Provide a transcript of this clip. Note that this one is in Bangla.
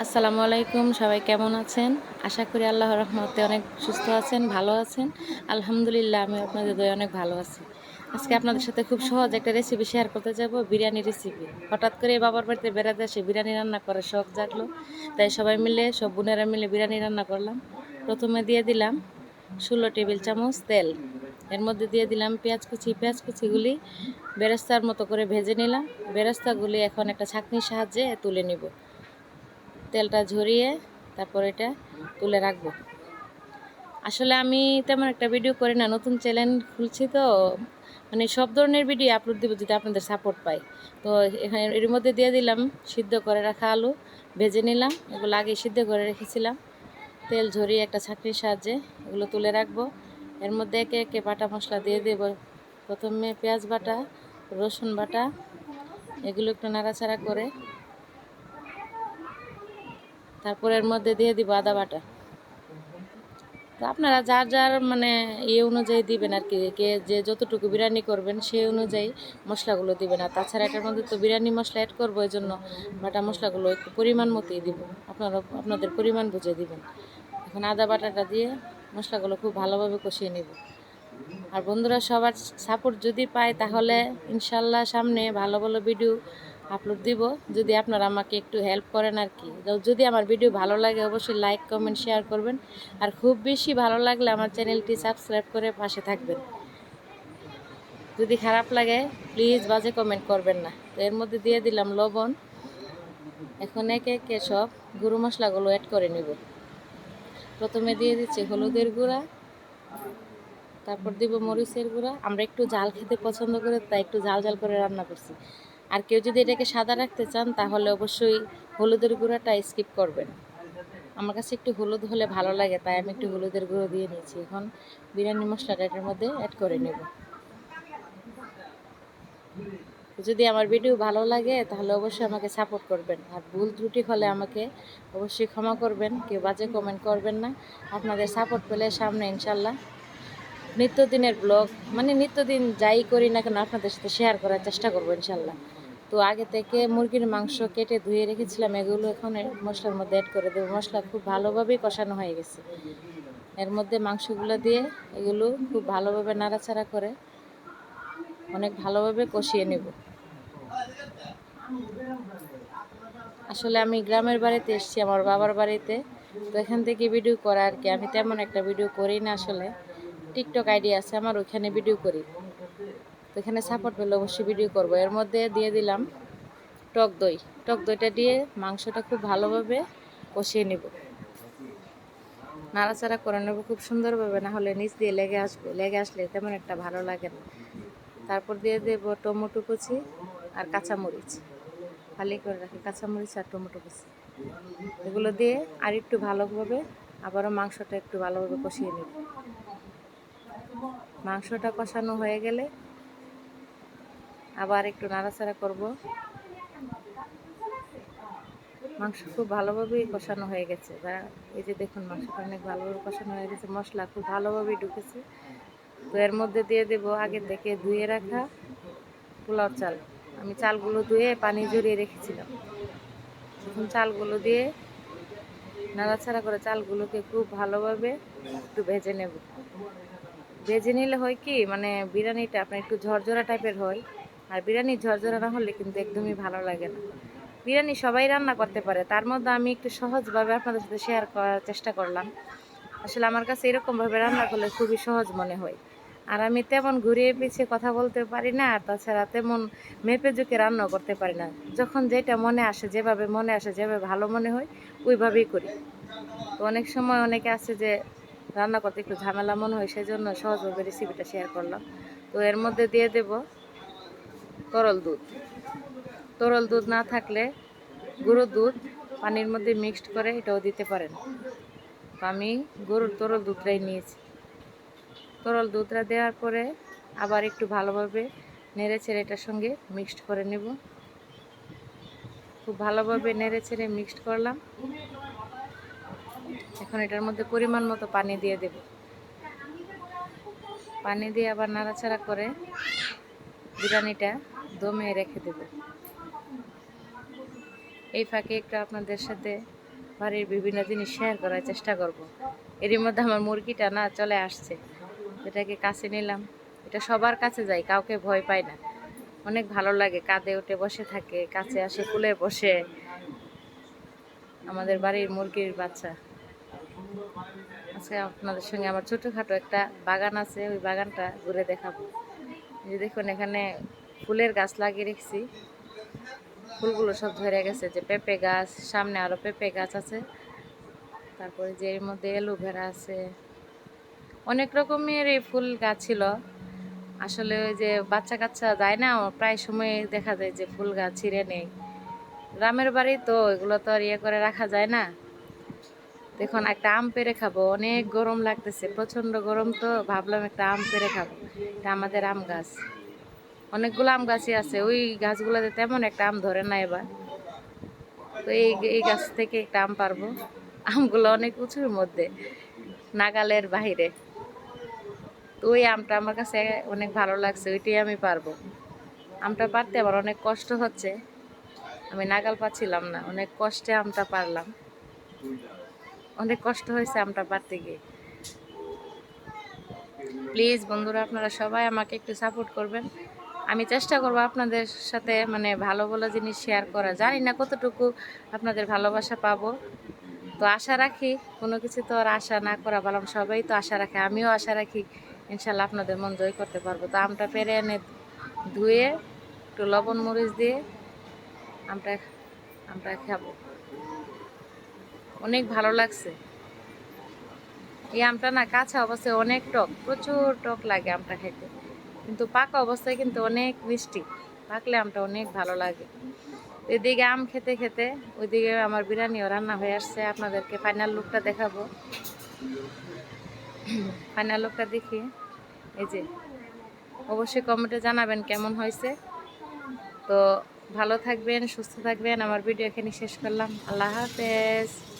আসসালামু আলাইকুম, সবাই কেমন আছেন? আশা করি আল্লাহর রহমতে অনেক সুস্থ আছেন, ভালো আছেন। আলহামদুলিল্লাহ আমি আপনাদের দয়ে অনেক ভালো আছি। আজকে আপনাদের সাথে খুব সহজ একটা রেসিপি শেয়ার করতে যাব, বিরিয়ানি রেসিপি হঠাৎ করে বাবার বাড়িতে বেড়াতে এসে বিরিয়ানি রান্না করার শখ জাগলো। তাই সবাই মিলে, সব বোনেরা মিলে বিরিয়ানি রান্না করলাম। প্রথমে দিয়ে দিলাম ষোলো টেবিল চামচ তেল। এর মধ্যে দিয়ে দিলাম পেঁয়াজ কুচি। পেঁয়াজ কুচিগুলি বেরেস্তার মতো করে ভেজে নিলাম। বেরেস্তাগুলি এখন একটা ছাঁকনির সাহায্যে তুলে নিব। তেলটা ঝরিয়ে তারপর এটা তুলে রাখব। আসলে আমি তেমন একটা ভিডিও করি না, নতুন চ্যানেল খুলছি তো মানে সব ধরনের ভিডিও আপলোড দিব যদি আপনাদের সাপোর্ট পাই। তো এখানে এর মধ্যে দিয়ে দিলাম, সিদ্ধ করে রাখা আলু, ভেজে নিলাম, এগুলো আগে সিদ্ধ করে রেখেছিলাম। তেল ঝরিয়ে একটা ছাঁকনির সাহায্যে এগুলো তুলে রাখব। এর মধ্যে একে একে বাটা মশলা দিয়ে দেব। প্রথমে পেঁয়াজ বাটা, রসুন বাটা, এগুলো একটু নাড়াচাড়া করে তারপর এর মধ্যে দিয়ে দিব আদা বাটা। তো আপনারা যার যার মানে ইয়ে অনুযায়ী দিবেন আর কি, কে যে যতটুকু বিরিয়ানি করবেন সেই অনুযায়ী মশলাগুলো দিবেন। আর তাছাড়া এটার মধ্যে তো বিরিয়ানি মশলা অ্যাড করব এই জন্য, বাটা মশলাগুলো একটু পরিমাণ মতোই দিব। আপনারা আপনাদের পরিমাণ বুঝে দিবেন। এখন আদা বাটাটা দিয়ে মশলাগুলো খুব ভালোভাবে কষিয়ে নেব। আর বন্ধুরা সবার সাপোর্ট যদি পায় তাহলে ইনশাল্লাহ সামনে ভালো ভালো ভিডিও আপলোড দিব। যদি আপনারা আমাকে একটু হেল্প করেন আর কি। যদি আমার ভিডিও ভালো লাগে, অবশ্যই লাইক কমেন্ট শেয়ার করবেন। আর খুব বেশি ভালো লাগলে আমার চ্যানেলটি সাবস্ক্রাইব করে পাশে থাকবেন। যদি খারাপ লাগে প্লিজ বাজে কমেন্ট করবেন না। তো এর মধ্যে দিয়ে দিলাম লবণ। এখন একে একে সব গুঁড়ো মশলাগুলো অ্যাড করে নিব। প্রথমে দিয়ে দিচ্ছি হলুদের গুঁড়া। তারপর দিব মরিচের গুঁড়া। আমরা একটু জাল খেতে পছন্দ করে, তাই একটু জাল জাল করে রান্না করছি। আর কেউ যদি এটাকে সাদা রাখতে চান, তাহলে অবশ্যই হলুদের গুঁড়াটা স্কিপ করবেন। আমার কাছে একটু হলুদ হলে ভালো লাগে, তাই আমি একটু হলুদের গুঁড়ো দিয়ে নিয়েছি। এখন বিরিয়ানি মশলাটা এটার মধ্যে অ্যাড করে নেব। যদি আমার ভিডিও ভালো লাগে, তাহলে অবশ্যই আমাকে সাপোর্ট করবেন। আর ভুল ত্রুটি হলে আমাকে অবশ্যই ক্ষমা করবেন, কেউ বাজে কমেন্ট করবেন না। আপনাদের সাপোর্ট পেলে সামনে ইনশাল্লাহ নিত্যদিনের ব্লগ মানে নিত্যদিন যাই করি না কেন আপনাদের সাথে শেয়ার করার চেষ্টা করব ইনশাল্লাহ তো আগে থেকে মুরগির মাংস কেটে ধুয়ে রেখেছিলাম, এগুলো এখন মশলার মধ্যে অ্যাড করে দেবো। মশলা খুব ভালোভাবেই কষানো হয়ে গেছে। এর মধ্যে মাংসগুলো দিয়ে এগুলো খুব ভালোভাবে নাড়াচাড়া করে অনেক ভালোভাবে কষিয়ে নেব। আসলে আমি গ্রামের বাড়িতে এসেছি, আমার বাবার বাড়িতে। তো এখান থেকে ভিডিও করা আর কি, আমি তেমন একটা ভিডিও করি না আসলে। টিকটক আইডি আছে, আমার ওইখানে ভিডিও করি। তো এখানে সাপোর্ট পেলে অবশ্যই ভিডিও করব। এর মধ্যে দিয়ে দিলাম টক দই। টক দইটা দিয়ে মাংসটা খুব ভালোভাবে কষিয়ে নিব। নাড়াচাড়া করে নেব খুব সুন্দরভাবে, না হলে নিচ দিয়ে লেগে আসবে। লেগে আসলে তেমন একটা ভালো লাগে না। তারপর দিয়ে দেবো টমেটো কুচি আর কাঁচামরিচ। খালি করে রাখি, কাঁচামরিচ আর টমেটো কুচি। এগুলো দিয়ে আর একটু ভালোভাবে আবারও মাংসটা একটু ভালোভাবে কষিয়ে নেব। মাংসটা কষানো হয়ে গেলে আবার একটু নাড়াচাড়া করব। মাংস খুব ভালোভাবেই কষানো হয়ে গেছে। এই যে দেখুন, মাংসটা অনেক ভালোভাবে কষানো হয়ে গেছে। মশলা খুব ভালোভাবেই ঢুকেছে। তো এর মধ্যে দিয়ে দেব আগে থেকে ধুয়ে রাখা পোলাও চাল। আমি চালগুলো ধুয়ে পানি জড়িয়ে রেখেছিলাম। এখন চালগুলো দিয়ে নাড়াচাড়া করে চালগুলোকে খুব ভালোভাবে একটু ভেজে নেব। ভেজে নিলে হয় কি মানে বিরিয়ানিটা আপনার একটু ঝরঝরা টাইপের হয়। আর বিরিয়ানি ঝরঝরা না হলে কিন্তু একদমই ভালো লাগে না। বিরিয়ানি সবাই রান্না করতে পারে, তার মধ্যে আমি একটু সহজভাবে আপনাদের সাথে শেয়ার করার চেষ্টা করলাম। আসলে আমার কাছে এরকমভাবে রান্না করলে খুবই সহজ মনে হয়। আর আমি তেমন ঘুরিয়ে পিছিয়ে কথা বলতে পারি না, আর তাছাড়া তেমন মেপে ঝুঁকে রান্না করতে পারি না। যখন যেটা মনে আসে, যেভাবে মনে আসে, যেভাবে ভালো মনে হয়, ওইভাবেই করি। তো অনেক সময় অনেকে আছে যে রান্না করতে একটু ঝামেলা মনে হয় সেই জন্য সহজভাবে রেসিপিটা শেয়ার করলাম। তো এর মধ্যে দিয়ে দেব। তরল দুধ। তরল দুধ না থাকলে গুঁড়ো দুধ পানির মধ্যে মিক্সড করে এটাও দিতে পারেন। তো আমি গরুর তরল দুধটাই নিয়েছি। তরল দুধটা দেওয়ার পরে আবার একটু ভালোভাবে নেড়ে ছেড়ে এটার সঙ্গে মিক্সড করে নেব। খুব ভালোভাবে নেড়ে ছেড়ে মিক্সড করলাম। এখন এটার মধ্যে পরিমাণ মতো পানি দিয়ে দেব। পানি দিয়ে আবার নাড়াচাড়া করে বিরিয়ানিটা দমে রেখে দেব। এই ফাঁকে একটু আপনাদের সাথে বাড়ির বিভিন্ন জিনিস শেয়ার করার চেষ্টা করব। এরই মধ্যে আমার মুরগিটা না চলে আসছে। এটাকে কাছে নিলাম। এটা সবার কাছে যায় কাউকে ভয় পায় না। অনেক ভালো লাগে, কাঁধে উঠে বসে থাকে, কাছে আসে, কুলে বসে। আমাদের বাড়ির মুরগির বাচ্চা। আজকে আপনাদের সঙ্গে আমার ছোটোখাটো একটা বাগান আছে, ওই বাগানটা ঘুরে দেখাবো। যে দেখুন, এখানে ফুলের গাছ লাগিয়ে রেখেছি। ফুলগুলো সব ধরে গেছে, যে পেঁপে গাছ, সামনে আরও পেঁপে গাছ আছে। তারপরে যে এর মধ্যে অ্যালোভেরা আছে। অনেক রকমের এই ফুল গাছ ছিল। আসলে ওই যে বাচ্চা কাচ্চা যায় না প্রায় সময় দেখা যায় যে ফুল গাছ ছিঁড়ে নেই। গ্রামের বাড়ি তো এগুলো তো আর ইয়ে করে রাখা যায় না। দেখুন, একটা আম পেরে খাব, অনেক গরম লাগতেছে প্রচণ্ড গরম তো, ভাবলাম একটা আম পেরে খাব। এটা আমাদের আম গাছ। অনেকগুলো আম গাছই আছে। ওই গাছগুলোতে তেমন একটা আম ধরে না এবার। তো এই এই গাছ থেকে একটা আম পারব। আমগুলো অনেক উঁচুর মধ্যে, নাগালের বাহিরে। তো ওই আমটা আমার কাছে অনেক ভালো লাগছে, ওইটাই আমি পারব। আমটা পারতে আমার অনেক কষ্ট হচ্ছে। আমি নাগাল পাচ্ছিলাম না, অনেক কষ্টে আমটা পারলাম। অনেক কষ্ট হয়েছে আমটা পারতে গিয়ে। প্লিজ বন্ধুরা, আপনারা সবাই আমাকে একটু সাপোর্ট করবেন। আমি চেষ্টা করব আপনাদের সাথে মানে ভালো ভালো জিনিস শেয়ার করা। জানি না কতটুকু আপনাদের ভালোবাসা পাবো। তো আশা রাখি, কোনো কিছু তো আর আশা না করা ভালো সবাই তো আশা রাখে, আমিও আশা রাখি ইনশাল্লাহ আপনাদের মন জয় করতে পারব। তো আমটা পেরে এনে ধুয়ে একটু লবণ মরিচ দিয়ে আমটা আমটা খাব। অনেক ভালো লাগছে। এই আমটা না কাঁচা অবস্থায় অনেক টক, প্রচুর টক লাগে আমটা খেতে। কিন্তু পাকা অবস্থায় কিন্তু অনেক মিষ্টি। পাকলে আমটা অনেক ভালো লাগে। এদিকে আম খেতে খেতে ওইদিকে আমার বিরিয়ানিও রান্না হয়ে আসছে। আপনাদেরকে ফাইনাল লুকটা দেখাবো। ফাইনাল লুকটা দেখি। এই যে, অবশ্যই কমেন্টে জানাবেন কেমন হয়েছে। তো ভালো থাকবেন, সুস্থ থাকবেন। আমার ভিডিও এখানে শেষ করলাম। আল্লাহ হাফেজ।